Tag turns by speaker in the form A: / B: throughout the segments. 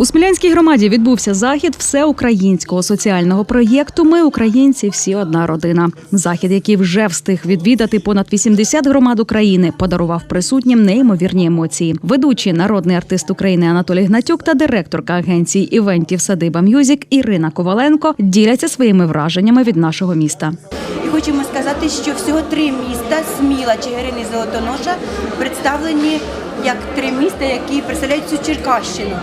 A: У Смілянській громаді відбувся захід всеукраїнського соціального проєкту Ми українці всі одна родина. Захід, який вже встиг відвідати понад 80 громад України, подарував присутнім неймовірні емоції. Ведучий народний артист України Анатолій Гнатюк та директорка агенції івентів Садиба Мюзік Ірина Коваленко діляться своїми враженнями від нашого міста.
B: Хочемо сказати, що всього три міста Сміла, Чигирин і Золотоноша представлені як три міста, які представляють цю Черкащину.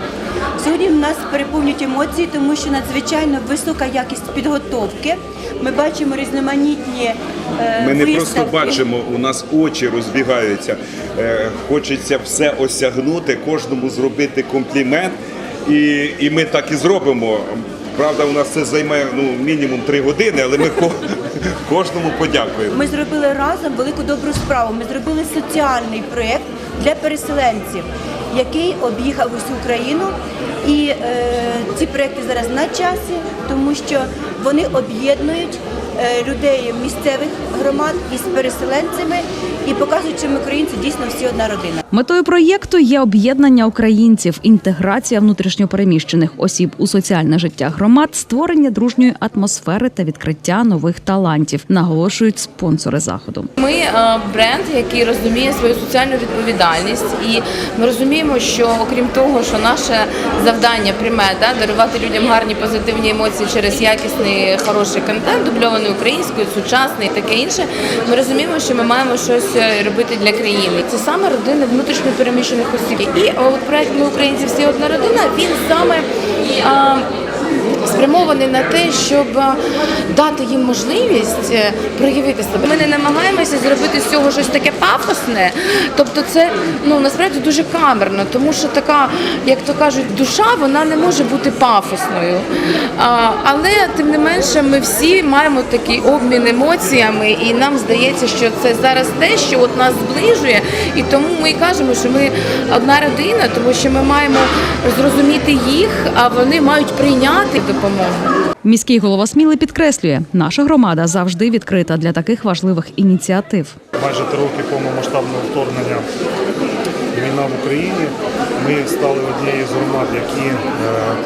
B: Сьогодні в нас переповнюють емоції, тому що надзвичайно висока якість підготовки. Ми бачимо різноманітні е,
C: Ми не
B: виставки.
C: просто бачимо, у нас очі розбігаються. Е, Хочеться все осягнути, кожному зробити комплімент, і, і ми так і зробимо. Правда, у нас це займе ну, мінімум три години, але ми кожному подякуємо.
B: Ми зробили разом велику добру справу. Ми зробили соціальний проєкт для переселенців, який об'їхав усю Україну. І е, ці проєкти зараз на часі, тому що вони об'єднують е, людей місцевих громад із переселенцями і показують, що ми українці дійсно всі одна родина.
A: Метою проєкту є об'єднання українців, інтеграція внутрішньопереміщених осіб у соціальне життя громад, створення дружньої атмосфери та відкриття нових талантів, наголошують спонсори заходу.
D: Ми е, бренд, який розуміє свою соціальну відповідальність, і ми розуміємо, що окрім того, що наше завдання пряме да, дарувати людям гарні позитивні емоції через якісний хороший контент, дубльований українською, сучасний і таке інше. Ми розуміємо, що ми маємо щось е, робити для країни. Це саме родини внутрішньо переміщених осіб. І от проект ми українці всі одна родина. Він саме. е, спрямований на те, щоб е, дати їм можливість е, проявити себе. Ми не намагаємося зробити з цього щось таке пафосне. Тобто, це ну насправді дуже камерно, тому що така, як то кажуть, душа вона не може бути пафосною. А, але тим не менше, ми всі маємо такий обмін емоціями, і нам здається, що це зараз те, що от нас зближує, і тому ми кажемо, що ми одна родина, тому що ми маємо зрозуміти їх, а вони мають прийняти допомогу.
A: como Міський голова Сміли підкреслює, наша громада завжди відкрита для таких важливих ініціатив.
E: майже три роки повномасштабного вторгнення війна в Україні. Ми стали однією з громад, які е,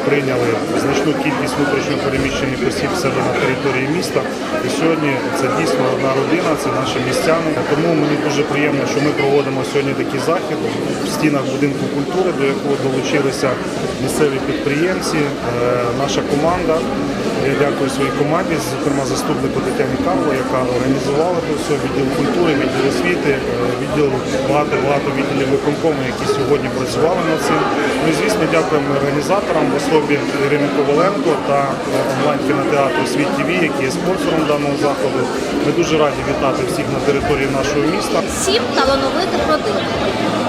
E: прийняли значну кількість внутрішньо переміщених осіб себе на території міста. І сьогодні це дійсно одна родина, це наші містяни. Тому мені дуже приємно, що ми проводимо сьогодні такий захід в стінах будинку культури, до якого долучилися місцеві підприємці, е, наша команда. Я дякую своїй команді, зокрема заступнику Тетяні Карло, яка організувала це все, відділ культури, відділ освіти, е, відділ багато багато відділів виконкому, які сьогодні працювали над цим. Ну і звісно, дякуємо організаторам в особі Ірини Коваленко та е, онлайн-кінотеатру Світ ТВ, які є спонсором даного заходу. Ми дуже раді вітати всіх на території нашого міста.
F: Сім талановитих родин.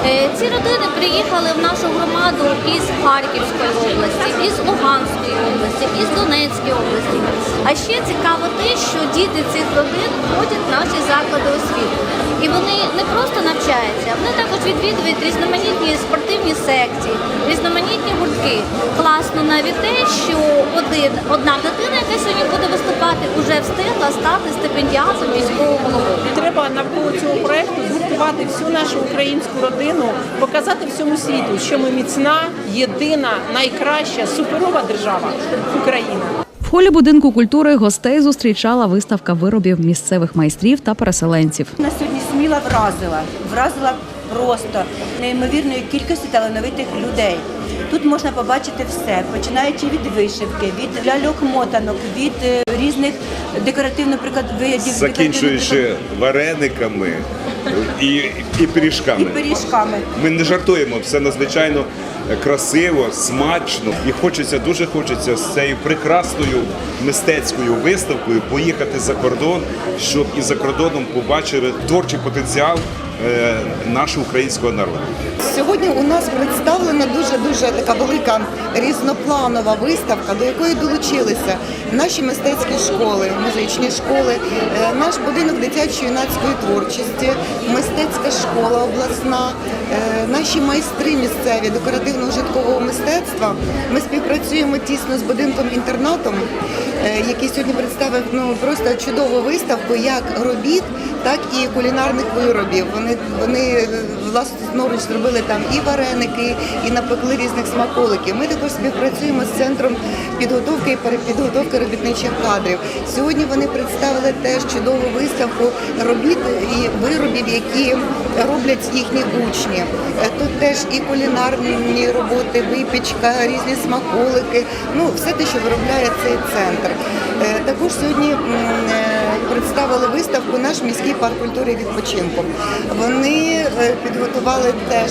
F: Е, Ці родини приїхали в нашу громаду із Харківської області, із Луганської області, із Донецької області. А ще цікаво те, що діти цих родин ходять в наші заклади освіти. І вони не просто навчаються, вони також відвідують різноманітні спортивні секції, різноманітні гуртки. Класно навіть те, що один, одна дитина, яка сьогодні буде виступати, вже встигла стати стипендіатом міського голови.
G: Треба навколо цього проекту згуртувати всю нашу українську родину, показати всьому світу, що ми міцна, єдина, найкраща, суперова держава Україна.
A: Холі будинку культури гостей зустрічала виставка виробів місцевих майстрів та переселенців.
B: Нас сьогодні сміла вразила, вразила просто неймовірної кількості талановитих людей. Тут можна побачити все, починаючи від вишивки, від ляльок-мотанок, від е, різних декоративних наприклад, видів,
C: Закінчуючи варениками і, і пиріжками.
B: і пиріжками.
C: Ми не жартуємо, все надзвичайно красиво, смачно. І хочеться, дуже хочеться з цією прекрасною мистецькою виставкою поїхати за кордон, щоб і за кордоном побачили творчий потенціал нашого українського народу.
H: Сьогодні у нас представлена дуже дуже така велика різнопланова виставка, до якої долучилися наші мистецькі школи, музичні школи, е, наш будинок дитячої юнацької творчості, мистецька школа обласна, е, наші майстри місцеві декоративно-ужиткового мистецтва. Ми співпрацюємо тісно з будинком інтернатом, е, який сьогодні представив ну просто чудову виставку як робіт, так і кулінарних виробів. Вони вони власноруч зробили там і вареники, і напекли різних смаколиків. Ми також співпрацюємо з центром підготовки і перепідготовки робітничих кадрів. Сьогодні вони представили теж чудову виставку робіт і виробів, які роблять їхні учні. Е, Тут теж і кулінарні роботи, випічка, різні смаколики. Ну все те, що виробляє цей центр. Е, Також сьогодні е, представили виставку наш міський парк культури і відпочинку. Вони е, підготували теж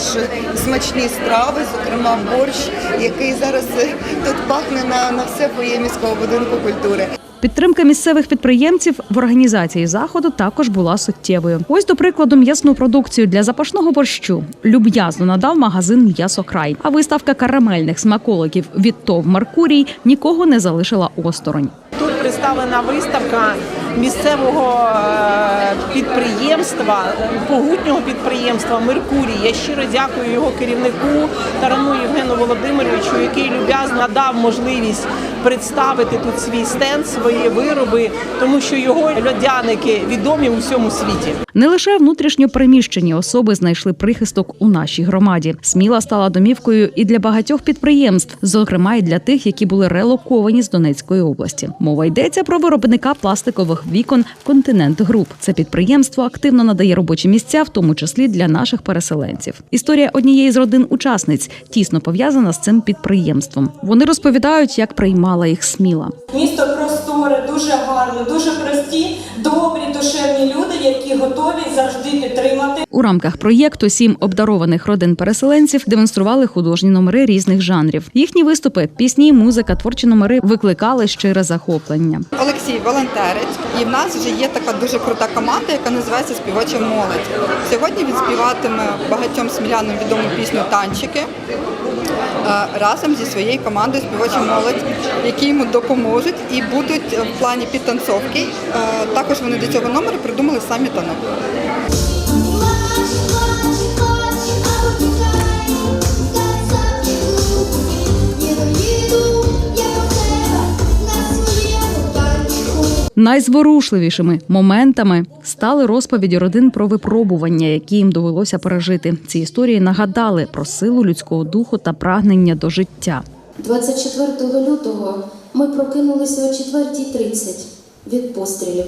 H: смачні страви, зокрема борщ, який зараз е, тут пахне на, на все фоє міського будинку культури.
A: Підтримка місцевих підприємців в організації заходу також була суттєвою. Ось до прикладу, м'ясну продукцію для запашного борщу люб'язно надав магазин М'ясокрай. А виставка карамельних смаколиків від ТОВ Меркурій нікого не залишила осторонь.
G: Тут представлена виставка місцевого е, підприємства, погутнього підприємства Меркурій. Я щиро дякую його керівнику Тарану Євгену Володимировичу, який люб'язно надав можливість представити тут свій стенд, свої вироби, тому що його льодяники відомі у всьому світі.
A: Не лише внутрішньо переміщені особи знайшли прихисток у нашій громаді. Сміла стала домівкою і для багатьох підприємств, зокрема і для тих, які були релоковані з Донецької області. Мова йдеться про виробника пластикових вікон Континент Груп. Це підприємство активно надає робочі місця, в тому числі для наших переселенців. Історія однієї з родин учасниць тісно пов'язана з цим підприємством. Вони розповідають, як приймала їх сміла.
I: Місто просторе, дуже гарне, дуже прості, добрі, душевні люди, які готові завжди підтримати.
A: У рамках проєкту сім обдарованих родин переселенців демонстрували художні номери різних жанрів. Їхні виступи, пісні, музика, творчі номери викликали щире захоплення.
J: Олексій волонтерець, і в нас вже є така дуже крута команда, яка називається Співоча молодь. Сьогодні він співатиме багатьом смілянам відому пісню Танчики разом зі своєю командою Співоча молодь, які йому допоможуть і будуть в плані підтанцовки. Е, Також вони до цього номеру придумали самі танок.
A: Найзворушливішими моментами стали розповіді родин про випробування, які їм довелося пережити. Ці історії нагадали про силу людського духу та прагнення до життя.
K: 24 лютого ми прокинулися о 4.30 від пострілів.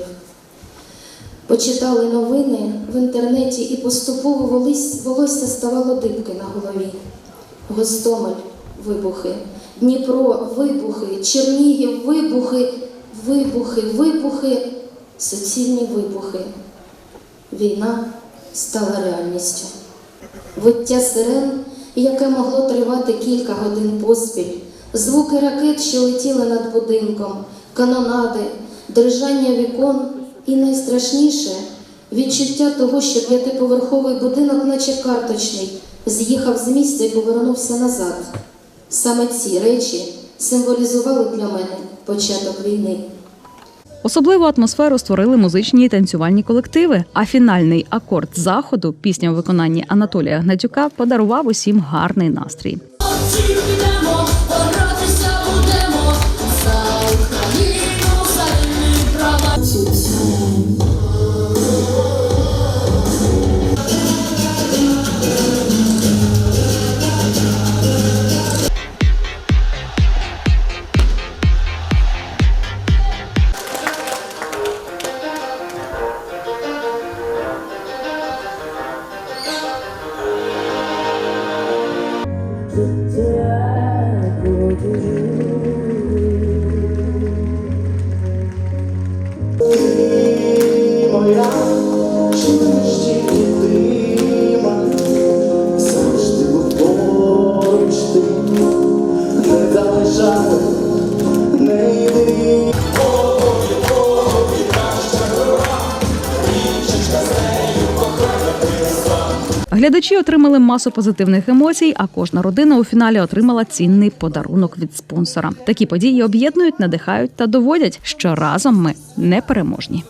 K: Почитали новини в інтернеті і поступово волосся ставало дибки на голові. Гостомель вибухи, Дніпро вибухи, Чернігів вибухи, вибухи, вибухи, суцільні вибухи. Війна стала реальністю. Виття сирен, яке могло тривати кілька годин поспіль, звуки ракет, що летіли над будинком, канонади, дрижання вікон і найстрашніше відчуття того, що п'ятиповерховий будинок, наче карточний, з'їхав з місця і повернувся назад. Саме ці речі символізували для мене початок війни.
A: Особливу атмосферу створили музичні і танцювальні колективи. А фінальний акорд заходу, пісня у виконанні Анатолія Гнатюка, подарував усім гарний настрій. Глядачі отримали масу позитивних емоцій, а кожна родина у фіналі отримала цінний подарунок від спонсора. Такі події об'єднують, надихають та доводять, що разом ми непереможні.